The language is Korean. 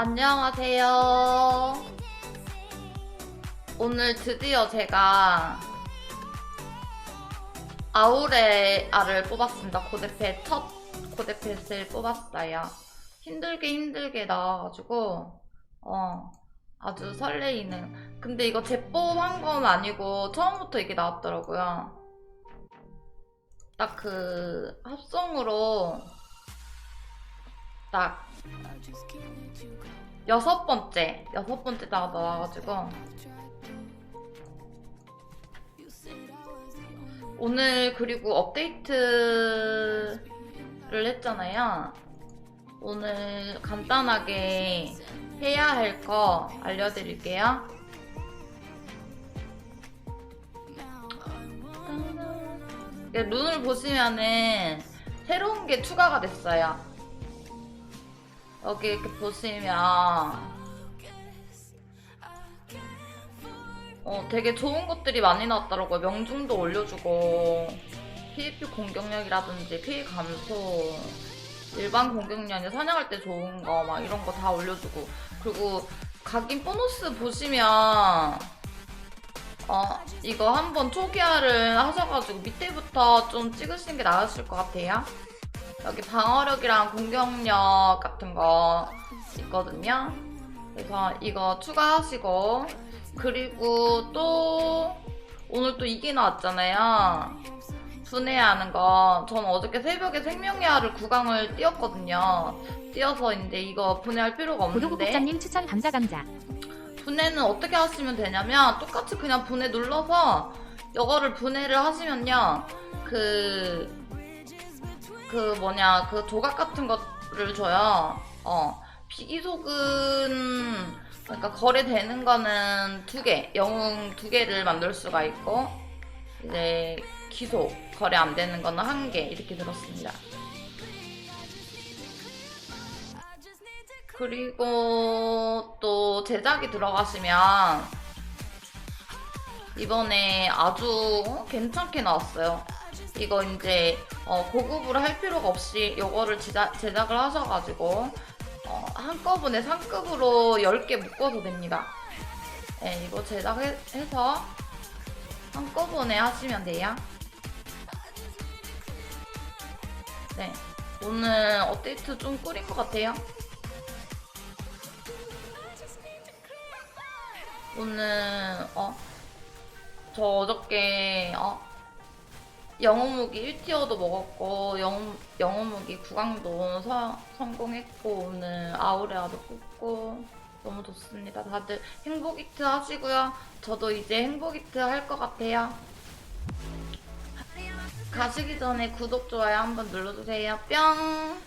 안녕하세요. 오늘 드디어 제가 아우레아를 뽑았습니다. 고데펫 첫 고데펫을 뽑았어요. 힘들게 힘들게 나와가지고 어 아주 설레이는. 근데 이거 재뽑한 건 아니고 처음부터 이게 나왔더라고요. 딱 그 합성으로 딱 여섯 번째 여섯 번째 나가 나와가지고 오늘 그리고 업데이트를 했잖아요. 오늘 간단하게 해야 할 거 알려드릴게요. 이게 룬을 보시면은 새로운 게 추가가 됐어요. 여기 이렇게 보시면 어, 되게 좋은 것들이 많이 나왔더라고요. 명중도 올려주고 PVP 공격력이라든지 피해 감소 일반 공격력이 사냥할 때 좋은 거 막 이런 거 다 올려주고 그리고 각인 보너스 보시면 어 이거 한번 초기화를 하셔가지고 밑에부터 좀 찍으시는 게 나으실 것 같아요. 여기 방어력이랑 공격력 같은 거 있거든요. 그래서 이거 추가하시고 그리고 또 오늘 또 이게 나왔잖아요. 분해하는 거. 전 어저께 새벽에 생명야를 구강을 띄었거든요. 띄어서 이제 이거 분해할 필요가 없는데 고도국장님 추천 감자 감자. 분해는 어떻게 하시면 되냐면 똑같이 그냥 분해 눌러서 이거를 분해를 하시면요 그 그 뭐냐 그 조각 같은 거를 줘요. 어. 비기속은 그러니까 거래되는 거는 두 개 영웅 두 개를 만들 수가 있고 이제 기속 거래 안 되는 거는 한 개 이렇게 들었습니다. 그리고 또 제작이 들어가시면 이번에 아주 괜찮게 나왔어요. 이거 이제 어, 고급으로 할 필요가 없이 이거를 제작, 제작을 하셔가지고 어, 한꺼번에 상급으로 10개 묶어도 됩니다. 네, 이거 제작해서 한꺼번에 하시면 돼요. 네, 오늘 업데이트 좀 꾸린 것 같아요. 오늘 어 저 어저께 어 영어무기 1티어도 먹었고 영, 영어무기 구강도 서, 성공했고 오늘 아우레아도 뽑고 너무 좋습니다. 다들 행복 이트 하시고요. 저도 이제 행복 이트 할 것 같아요. 가시기 전에 구독 좋아요 한번 눌러주세요. 뿅.